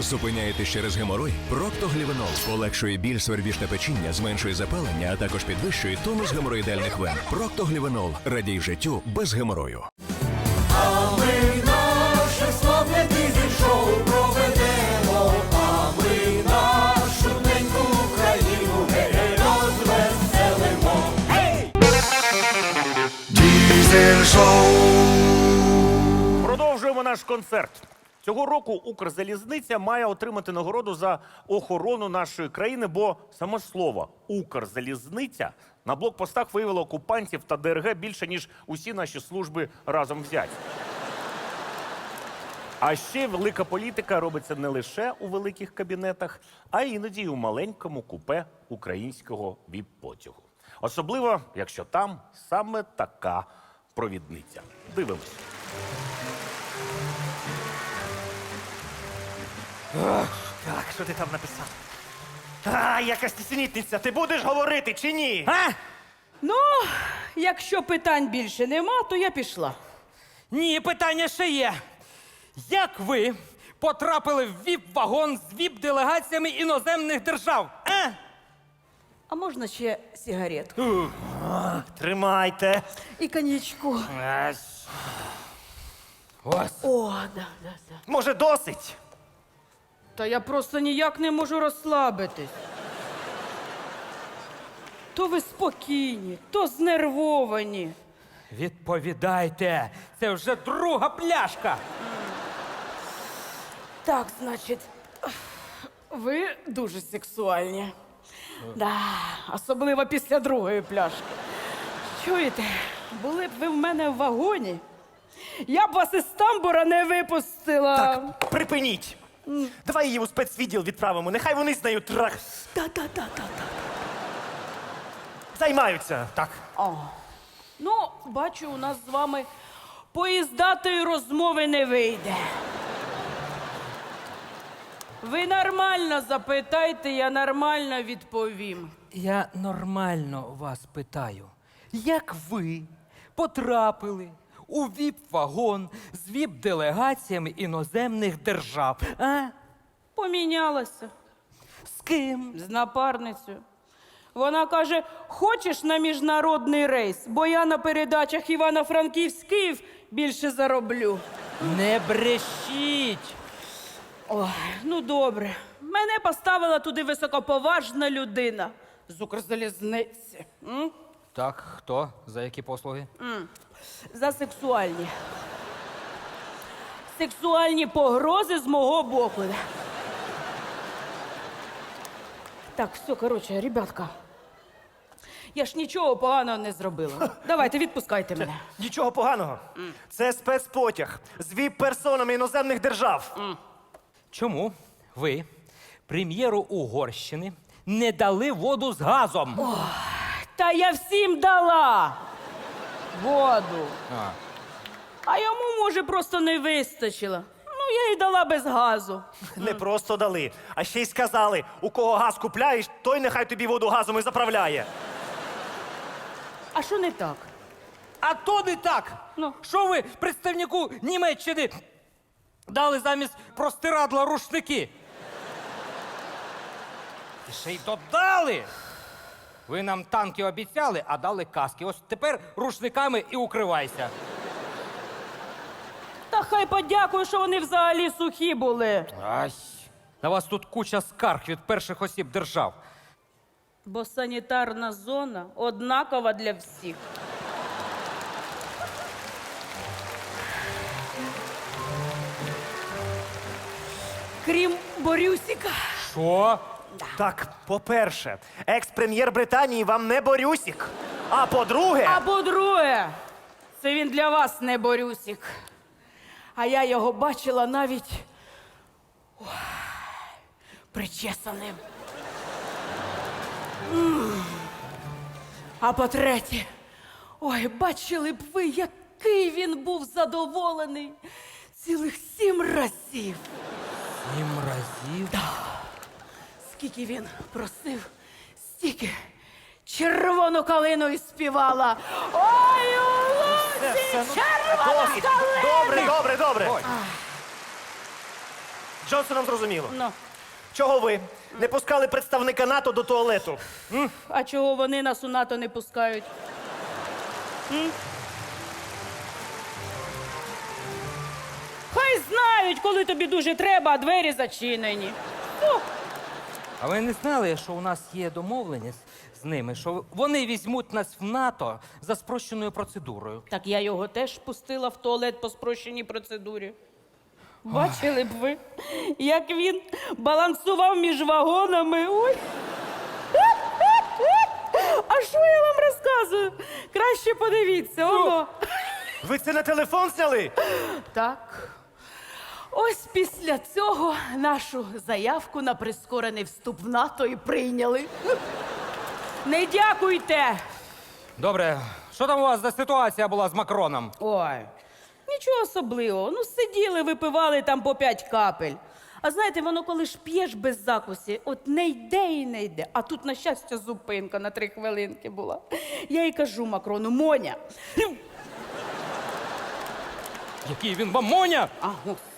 Зупиняєтесь через геморой? Проктоглівенол полегшує біль, свербіж та печіння, зменшує запалення, а також підвищує тонус геморроїдальних вен. Проктоглівенол радій життю без геморою. Ми наше славне дизель-шоу проведемо, а ми нашу неньку Україну гей, розвеселимо. Продовжуємо наш концерт. Цього року Укрзалізниця має отримати нагороду за охорону нашої країни, бо саме слово Укрзалізниця на блокпостах виявило окупантів та ДРГ більше, ніж усі наші служби разом взяті. А ще велика політика робиться не лише у великих кабінетах, а іноді й у маленькому купе українського віп-потягу. Особливо, якщо там саме така провідниця. Дивимось. Так, що ти там написав? А, якась нісенітниця, ти будеш говорити чи ні? А? Ну, якщо питань більше нема, то я пішла. Ні, питання ще є. Як ви потрапили в ВІП-вагон з ВІП-делегаціями іноземних держав? А? А можна ще сигаретку? Тримайте. І коньячку. Ось. О, да, да, да. Може, досить? Та я просто ніяк не можу розслабитись. То ви спокійні, то знервовані. Відповідайте, це вже друга пляшка. Так, значить, ви дуже сексуальні. Да, особливо після другої пляшки. Чуєте, були б ви в мене в вагоні, я б вас із тамбура не випустила. Так, припиніть. Давай її у спецвідділ відправимо. Нехай вони з нею трах Та-та-та-та-та. займаються. Так. О. Ну, бачу, у нас з вами поїздатої розмови не вийде. Ви нормально запитайте, я нормально відповім. Я нормально вас питаю. Як ви потрапили у ВІП-вагон з ВІП-делегаціями іноземних держав? А? Помінялася З ким? з напарницею. Вона каже: хочеш на міжнародний рейс, бо я на передачах Івано-Франківськ Київ більше зароблю. Не брешіть. Ой, ну добре. Мене поставила туди високоповажна людина з Укрзалізниці. М? Так, хто? За які послуги? За сексуальні. Сексуальні погрози з мого боку. Так, все, коротше, ребятка. Я ж нічого поганого не зробила. Давайте, відпускайте мене. Нічого поганого. Це спецпотяг з віп-персонами іноземних держав. Чому ви прем'єру Угорщини не дали воду з газом? Та я всім дала воду. А. А йому, може, просто не вистачило. Ну, я їй дала без газу. Не просто дали, а ще й сказали: у кого газ купляєш, той нехай тобі воду газом і заправляє. А що не так? А то не так. Ну. Що ви представнику Німеччини дали замість простирадла рушники? І ще й додали. Ви нам танки обіцяли, а дали каски. Ось тепер рушниками і укривайся. Та хай подякую, що вони взагалі сухі були. Ай. На вас тут куча скарг від перших осіб держав. Бо санітарна зона однакова для всіх. Крім Борюсіка. Що? Так, по-перше, екс-прем'єр Британії вам не Борюсік. А по-друге, А по-друге, це він для вас не Борюсік. А я його бачила навіть ой, причесаним. М. А по-третє, ой, бачили б ви, який він був задоволений цілих сім разів. Сім разів. Скільки він просив, стільки червону калину співала. Ой, у лузі червона Досить. калина! Добре, добре, добре. З Джонсоном зрозуміло. Ну, Чого ви не пускали представника НАТО до туалету? а чого вони нас у НАТО не пускають? М? Хай знають, коли тобі дуже треба, а двері зачинені. Ну, А ви не знали, що у нас є домовленість з ними, що вони візьмуть нас в НАТО за спрощеною процедурою. Так я його теж пустила в туалет по спрощеній процедурі. Бачили б ви, як він балансував між вагонами. Ой. А що я вам розказую? Краще подивіться, воно. Ви це на телефон зняли? Так. Ось після цього нашу заявку на прискорений вступ в НАТО і прийняли. Не дякуйте. Добре, що там у вас за ситуація була з Макроном? Ой, нічого особливого. Ну, сиділи, випивали там по п'ять капель. А знаєте, воно коли ж п'єш без закусі, от не йде і не йде. А тут, на щастя, зупинка на три хвилинки була. Я їй кажу Макрону, Моня. Який він вам моня? А, господи.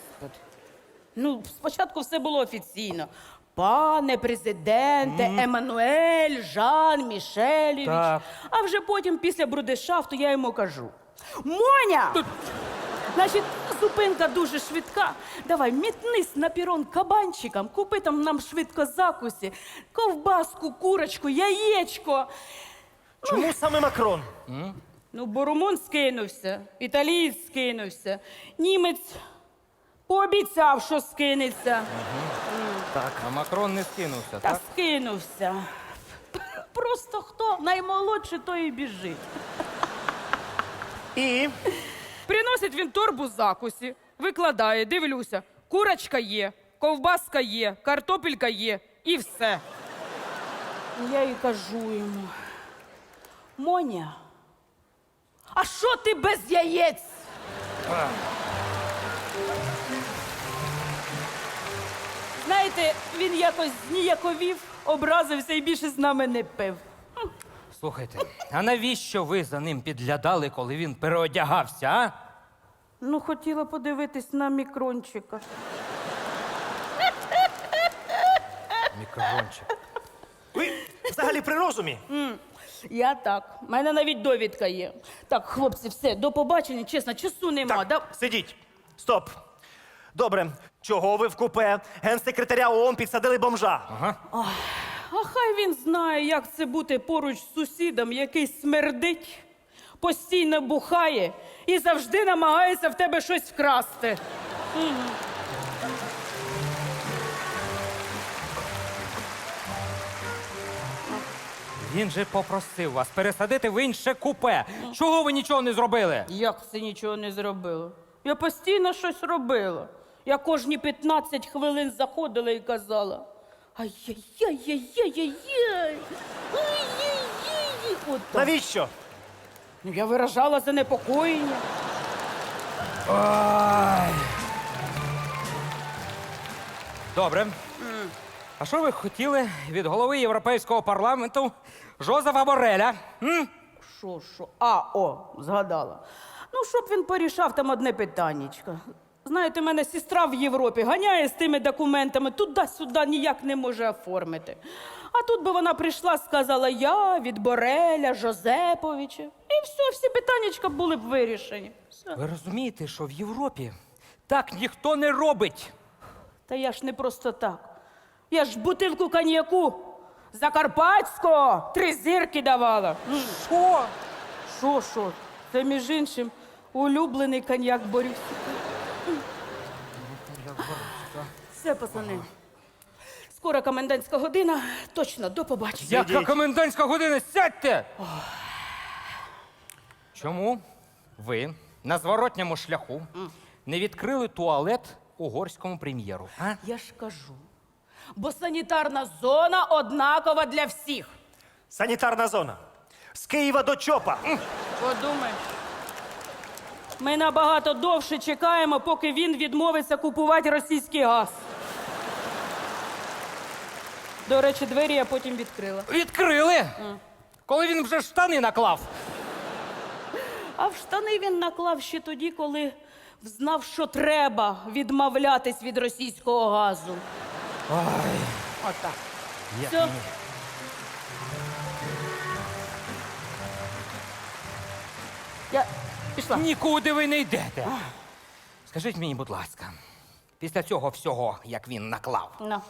Ну, спочатку все було офіційно. Пане президенте, Еммануель, Жан, Мішелєвич. Так. А вже потім, після брудершафту, я йому кажу: Моня! Значить, зупинка дуже швидка. Давай, мітнись на пірон кабанчикам, купи там нам швидко закусі, ковбаску, курочку, яєчко. Чому саме Макрон? Ну, бо румун скинувся, італієць скинувся, німець пообіцяв, що скинеться. Так. А Макрон не скинувся, Та так? скинувся. Просто хто наймолодший, той і біжить. І Приносить він торбу закусі, викладає, дивлюся. Курочка є, ковбаска є, картопелька є і все. Я їй кажу йому. Моня, а що ти без яєць? Знаєте, він якось зніяковів, образився і більше з нами не пив. Слухайте, а навіщо ви за ним підглядали, коли він переодягався, а? Ну, хотіла подивитись на мікрончика. Мікрончик. ви взагалі при розумі? Я так. У мене навіть довідка є. Так, хлопці, все, до побачення, чесно, часу нема. Так, Да... сидіть. Стоп. Добре. Чого ви в купе генсекретаря ООН підсадили бомжа? А хай він знає, як це бути поруч з сусідом, який смердить, постійно бухає і завжди намагається в тебе щось вкрасти. Він же попросив вас пересадити в інше купе. Чого ви нічого не зробили? Як це нічого не зробила? Я постійно щось робила. Я кожні 15 хвилин заходила і казала. Ай-яй-яй-яй-яй-яй. Ай-яй-яй. Навіщо? Я виражала занепокоєння. Добре. А що ви хотіли від голови Європейського парламенту Жозефа Бореля? Що, що? А, о, згадала. Ну, щоб він порішав там одне питаннячко. Знаєте, мене сестра в Європі ганяє з тими документами, туди-сюди ніяк не може оформити. А тут би вона прийшла, сказала я від Бореля, Жозеповича. І все, всі питаннячка були б вирішені. Все. Ви розумієте, що в Європі так ніхто не робить. Та я ж не просто так. Я ж бутилку коньяку Закарпатського три зірки давала. Що? Що, що? Це, між іншим, улюблений коньяк Борюсь. Все, пацани. Скоро комендантська година. Точно, до побачення. Яка комендантська година? Сядьте! Чому ви на зворотньому шляху не відкрили туалет угорському прем'єру? А? Я ж кажу. Бо санітарна зона однакова для всіх. Санітарна зона. З Києва до ЧОПа. Подумай. Ми набагато довше чекаємо, поки він відмовиться купувати російський газ. До речі, двері я потім відкрила. Відкрили! Коли він вже штани наклав. А в штани він наклав ще тоді, коли знав, що треба відмовлятись від російського газу. Ой, Отак. Все. Я пішла. Нікуди ви не йдете. Скажіть мені, будь ласка, після цього всього, як він наклав, На.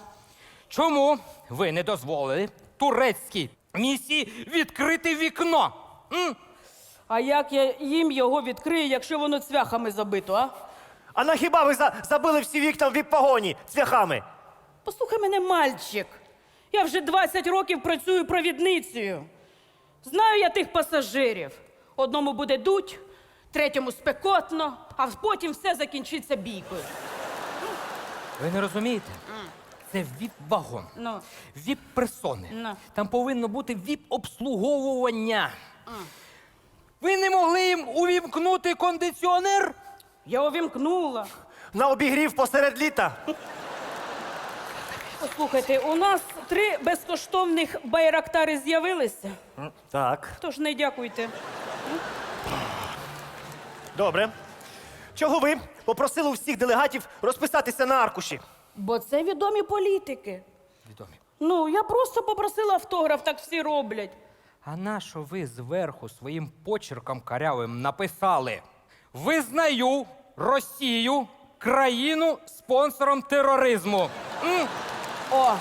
Чому ви не дозволили турецькій місії відкрити вікно? М? А як я їм його відкрию, якщо воно цвяхами забито, а? А на хіба ви за- забили всі вікна в віп-погоні цвяхами? Послухай мене, мальчик. Я вже 20 років працюю провідницею. Знаю я тих пасажирів. Одному буде дуть, третьому спекотно, а потім все закінчиться бійкою. Ви не розумієте? Це віп-вагон, Ну. віп-персони. Ну. Там повинно бути віп-обслуговування. Ви не могли їм увімкнути кондиціонер? Я увімкнула. На обігрів посеред літа. Послухайте, у нас три безкоштовних байрактари з'явилися, Так, тож не дякуйте. добре. Чого ви попросили у всіх делегатів розписатися на аркуші? Бо це відомі політики. Відомі. Ну, я просто попросила автограф, так всі роблять. А на що ви зверху своїм почерком карявим написали? Визнаю Росію країну спонсором тероризму. М? О!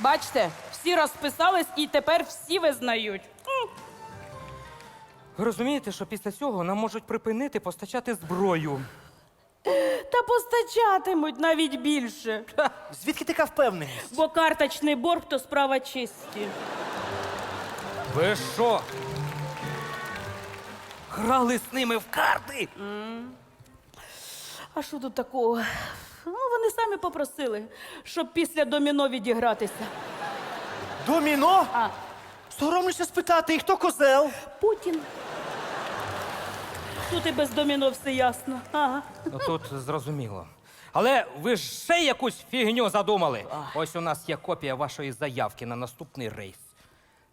Бачите, всі розписались і тепер всі визнають. Ви розумієте, що після цього нам можуть припинити постачати зброю. Та постачатимуть навіть більше. Звідки така впевненість? Бо карточний борг то справа честі. Ви що? Грали з ними в карти? А що тут такого? Ну, вони самі попросили, щоб після доміно відігратися. Доміно? А, Соромлюся спитати, і хто козел? Путін. Тут і без доміно все ясно. Ага. Ну тут зрозуміло. Але ви ж ще якусь фігню задумали. Ось у нас є копія вашої заявки на наступний рейс.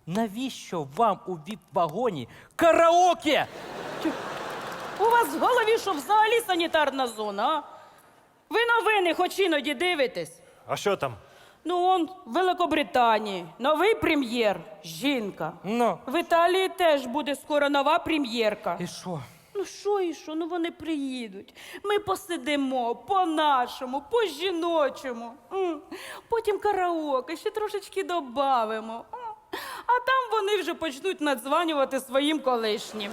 Навіщо вам у віп-вагоні караоке? У вас в голові що взагалі санітарна зона, а? Ви новини хоч іноді дивитесь. А що там? Ну, он в Великобританії новий прем'єр жінка. Ну, В Італії теж буде скоро нова прем'єрка. і що? Ну що і що? Ну вони приїдуть. Ми посидимо по-нашому, по-жіночому. М. Потім караоке, ще трошечки добавимо. М. А там вони вже почнуть надзванювати своїм колишнім.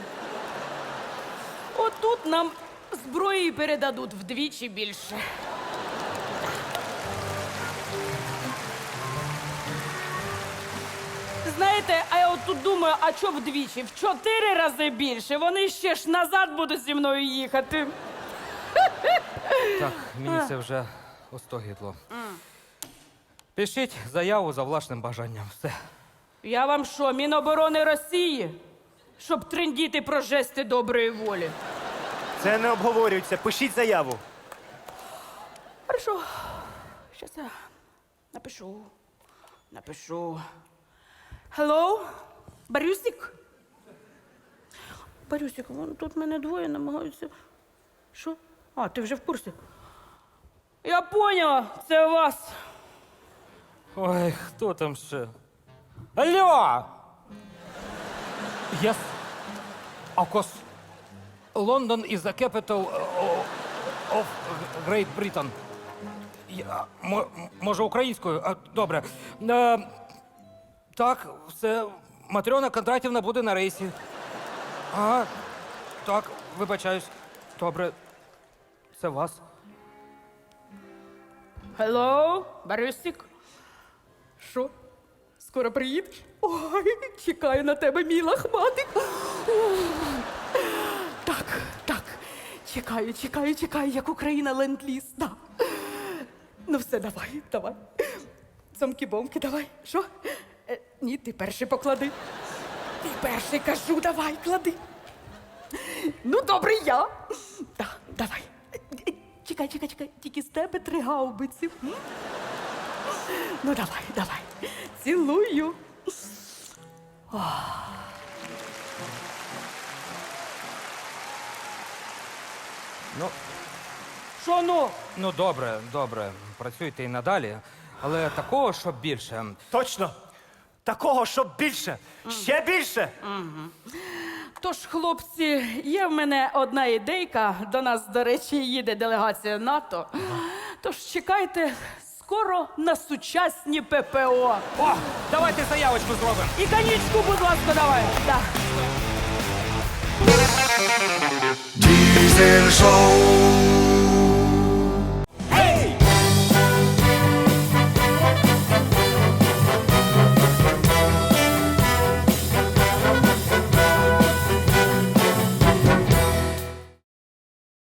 Отут нам зброї передадуть вдвічі більше. Знаєте, а я от тут думаю, а що вдвічі? В чотири рази більше. Вони ще ж назад будуть зі мною їхати. Так, мені це вже остогидло. Пишіть заяву за власним бажанням. Все. Я вам що, Міноборони Росії? Щоб трендіти про жести доброї волі. Це не обговорюється. Пишіть заяву. Хорошо. Щас я напишу. Напишу. Hello? Барюсик? Барюсик, вон тут мене двоє намагаються. Що? А, ти вже в курсі? Я поняла, це вас. Ой, хто там ще? Алло! Yes. Of course. London is the capital uh, of Great Britain. Я, мо- може, українською? А, добре. Е, так, все. Матрьона Кондратівна буде на рейсі. А, так, вибачаюсь. Добре. Це вас. Hello, Барюсик? Що? Скоро приїдеш? Ой, чекаю на тебе, мій лахматик. Так, так. Чекаю, чекаю, чекаю, як Україна ленд-ліз. Да. Ну все, давай, давай. Замки-бомки, давай. Що? Ні, ти перший поклади. Ти перший кажу, давай, клади. Ну, добре, я. Да, давай. Чекай, чекай, чекай, тільки з тебе три гаубиці. м? Ну, давай, давай. Цілую. Ну, Що ну? ну добре, добре. Працюйте і надалі. Але такого, щоб більше. Точно. Такого, щоб більше. Ще більше. Тож, хлопці, є в мене одна ідейка. До нас, до речі, їде делегація НАТО. Тож чекайте скоро на сучасні ППО. О, давайте заявочку зробимо. І конічку, будь ласка, давай. Да. Diesel Show.